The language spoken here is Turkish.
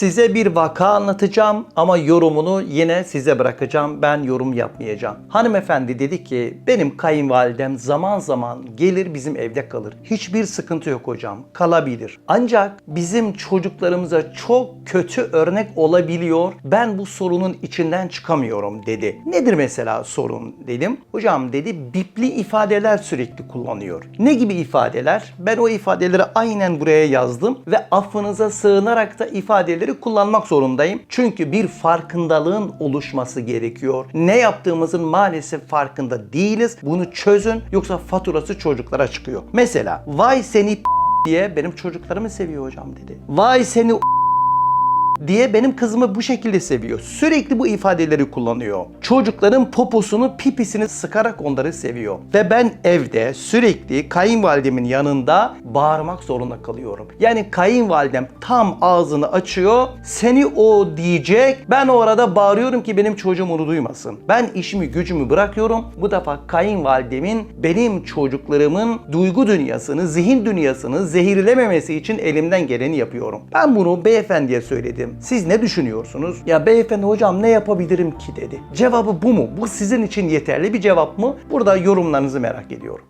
Size bir vaka anlatacağım ama yorumunu yine size bırakacağım. Ben yorum yapmayacağım. Hanımefendi dedi ki benim kayınvalidem zaman zaman gelir bizim evde kalır. Hiçbir sıkıntı yok hocam. Kalabilir. Ancak bizim çocuklarımıza çok kötü örnek olabiliyor. Ben bu sorunun içinden çıkamıyorum dedi. Nedir mesela sorun dedim. Hocam dedi bipli ifadeler sürekli kullanıyor. Ne gibi ifadeler? Ben o ifadeleri aynen buraya yazdım ve affınıza sığınarak da ifadeleri kullanmak zorundayım. Çünkü bir farkındalığın oluşması gerekiyor. Ne yaptığımızın maalesef farkında değiliz. Bunu çözün yoksa faturası çocuklara çıkıyor. Mesela vay seni diye benim çocuklarımı seviyor hocam dedi. Vay seni diye benim kızımı bu şekilde seviyor. Sürekli bu ifadeleri kullanıyor. Çocukların poposunu, pipisini sıkarak onları seviyor. Ve ben evde sürekli kayınvalidemin yanında bağırmak zorunda kalıyorum. Yani kayınvalidem tam ağzını açıyor, seni o diyecek. Ben orada bağırıyorum ki benim çocuğum onu duymasın. Ben işimi gücümü bırakıyorum. Bu defa kayınvalidemin benim çocuklarımın duygu dünyasını, zihin dünyasını zehirlememesi için elimden geleni yapıyorum. Ben bunu beyefendiye söyledim. Siz ne düşünüyorsunuz? Ya beyefendi hocam ne yapabilirim ki dedi. Cevabı bu mu? Bu sizin için yeterli bir cevap mı? Burada yorumlarınızı merak ediyorum.